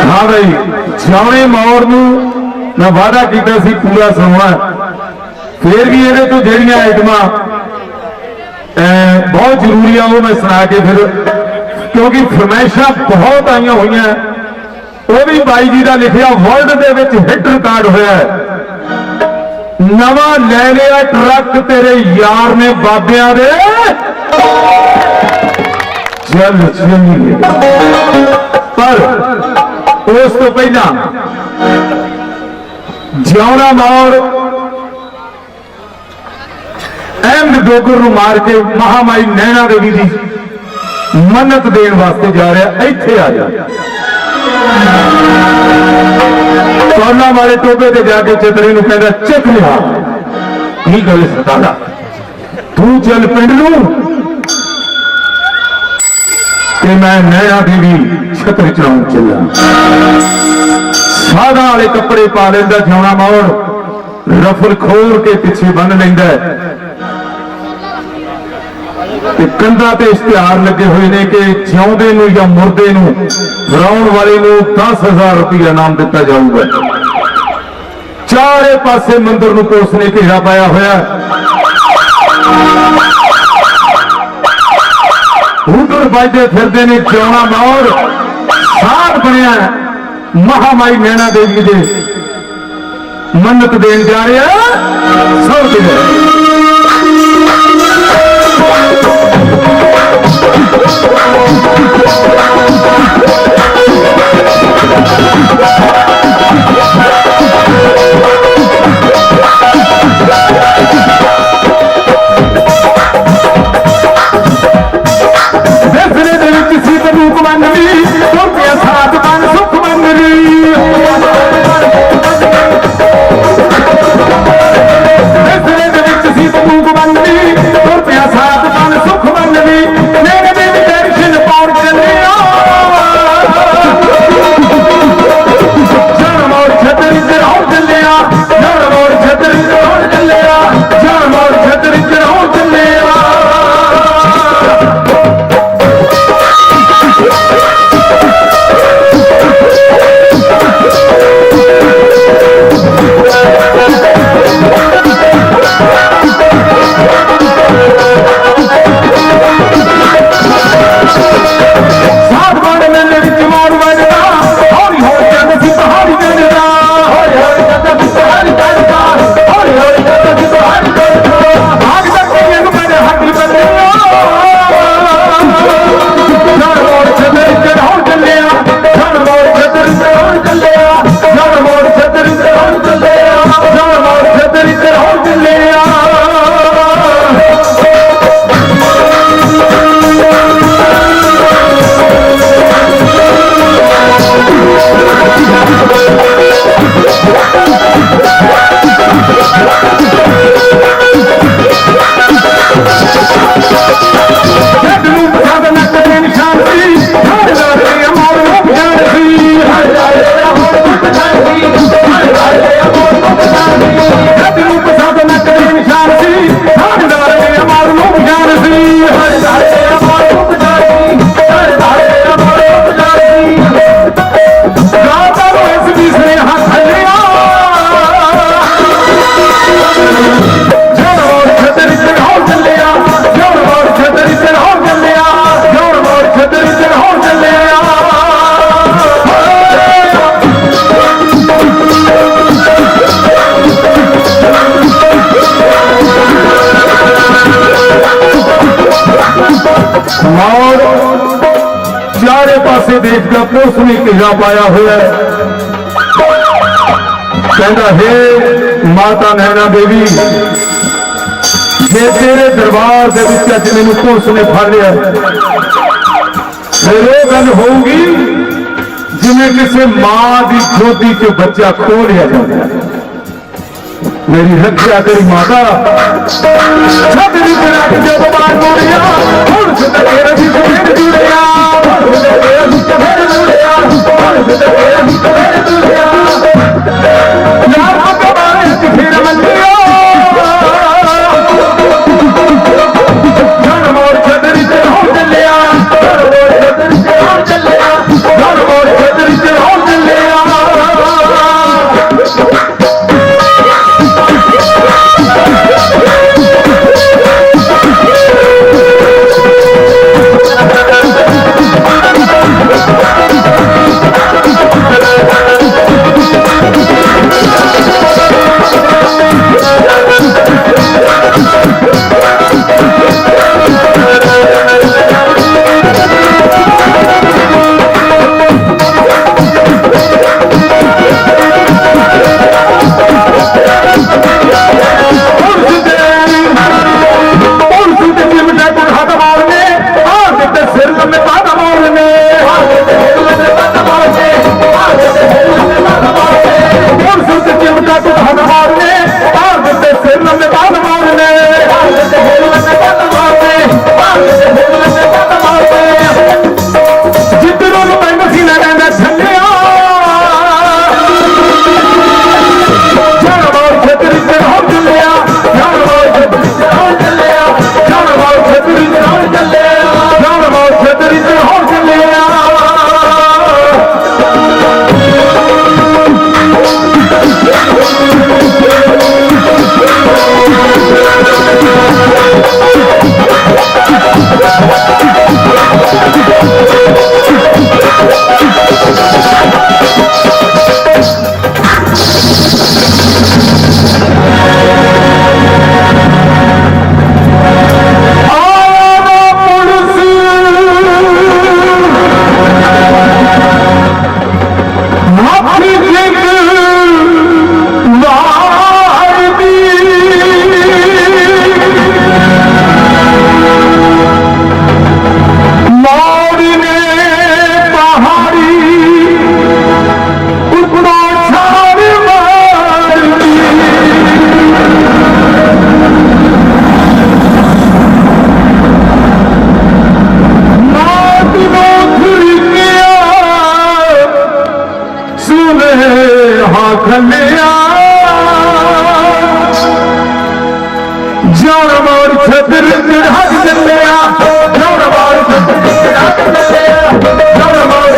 ਹਾਂ ਬਈ ਜਿਉਣੇ ਮੌੜ ਨੂੰ ਮੈਂ ਵਾਅਦਾ ਕੀਤਾ ਸੀ ਪੂਰਾ ਸੁਣਾਉਣਾ। ਫੇਰ ਵੀ ਇਹਦੇ ਤੋਂ ਜਿਹੜੀਆਂ ਆਈਟਮਾਂ ਬਹੁਤ ਜ਼ਰੂਰੀ ਆ, ਉਹ ਮੈਂ ਸੁਣਾ ਕੇ ਫਿਰ, ਕਿਉਂਕਿ ਫਰਮਾਇਸ਼ਾਂ ਬਹੁਤ ਆਈਆਂ ਹੋਈਆਂ। ਉਹ ਵੀ ਬਾਈ ਜੀ ਦਾ ਲਿਖਿਆ, ਵਰਲਡ ਦੇ ਵਿੱਚ ਹਿੱਟ ਰਿਕਾਰਡ ਹੋਇਆ ਨਵਾਂ ਲੈ ਲਿਆ ਟਰੱਕ ਤੇਰੇ ਯਾਰ ਨੇ ਬਾਬਿਆਂ ਦੇ। ਚੱਲ ਚੱਲ ਉਸ ਤੋਂ ਪਹਿਲਾਂ। ਜਿਉਣਾ ਮੌੜ। ਅਹਿਮਦ ਡੋਗਰ ਨੂੰ ਮਾਰ ਕੇ ਮਹਾਮਾਈ ਨੈਣਾ ਦੇਵੀ ਦੀ ਮੰਨਤ ਦੇਣ ਵਾਸਤੇ ਜਾ ਰਿਹਾ, ਇੱਥੇ ਆ ਜਾ। ਕੋਨਾ ਵਾਲੇ ਟੋਬੇ ਤੇ ਜਾ ਕੇ ਚਤਰੇ ਨੂੰ ਕਹਿੰਦਾ, ਚੱਕ ਲਿਆ। ਕੀ ਗੱਲ ਸਰਦਾਰਾ? ਤੂੰ ਚੱਲ ਪਿੰਡ ਨੂੰ। ਤੇ ਮੈਂ ਨੈਣਾ ਦੇਵੀ ਛਤਰ ਚਲਾਉਂ ਚੱਲਾਂ। ਸਾਦਾ ਵਾਲੇ ਕੱਪੜੇ ਪਾ ਲੈਂਦਾ ਜਿਉਣਾ ਮੌੜ, ਰਫਲ ਖੋਲ ਕੇ ਪਿੱਛੇ ਬੰਨ ਲੈਂਦਾ ਤੇ ਕੰਧਾਂ ਤੇ ਇਸ਼ਤਿਹਾਰ ਲੱਗੇ ਹੋਏ ਨੇ ਕਿ ਜਿਉਂਦੇ ਨੂੰ ਜਾਂ ਮੁਰਦੇ ਨੂੰ ਫਰਾਉਣ ਵਾਲੇ ਨੂੰ 10000 ਰੁਪਇਆ ਨਾਮ ਦਿੱਤਾ ਜਾਊਗਾ। ਚਾਰੇ ਪਾਸੇ ਮੰਦਰ ਨੂੰ ਪੁਲਿਸ ਨੇ ਘੇਰਾ ਪਾਇਆ ਹੋਇਆ। ਹੈ। ਉਧਰ ਵੱਜਦੇ ਫਿਰਦੇ ਨੇ ਜਿਉਣਾ ਮੌਰ ਸਾਧ ਬਣਿਆ ਹੈ। ਮਹਾਮਾਈ ਨੈਣਾ ਦੇਵੀ ਦੇ ਮੰਨਤ ਦੇਣ ਜਾ ਰਿਹਾ ਸਭ ਦੇ ਫੈਸਲੇ ਪਾਸੇ ਦਾ ਪੁਲਿਸ ਨੇ ਘੇਰਾ ਪਾਇਆ ਹੋਇਆ ਕਹਿੰਦਾ, ਹੈ ਮਾਤਾ ਨੈਣਾ ਦੇਵੀ ਜੇ ਤੇਰੇ ਦਰਬਾਰ ਦੇ ਵਿੱਚ ਅੱਜ ਮੈਨੂੰ ਪੁਲਿਸ ਨੇ ਫੜ ਲਿਆ। ਫਿਰ ਉਹ ਗੱਲ ਹੋਊਗੀ, ਜਿਵੇਂ ਕਿਸੇ ਮਾਂ ਦੀ ਗੋਦੀ 'ਚ ਬੱਚਾ ਖੋਲਿਆ ਜਾਂਦਾ ਮੇਰੀ ਰੱਖਿਆ ਕਰੀ ਮਾਤਾ। ਛੱਡਦੀ ਤੇਰਾ ਜੋ ਬਾਹਰ ਮੋੜਿਆ ਹੁਣ ਸਿੱਧ ਤੇਰਾ ਵੀ ਜੁੜਿਆ। ਹੁਣ ਸਿੱਧ ਤੇਰਾ ਵੀ ਜੁੜਿਆ। ਹੁਣ ਸਿੱਧ ਤੇਰਾ ਵੀ হক জড়বর ছদ্র হাত জড়বর জড়বর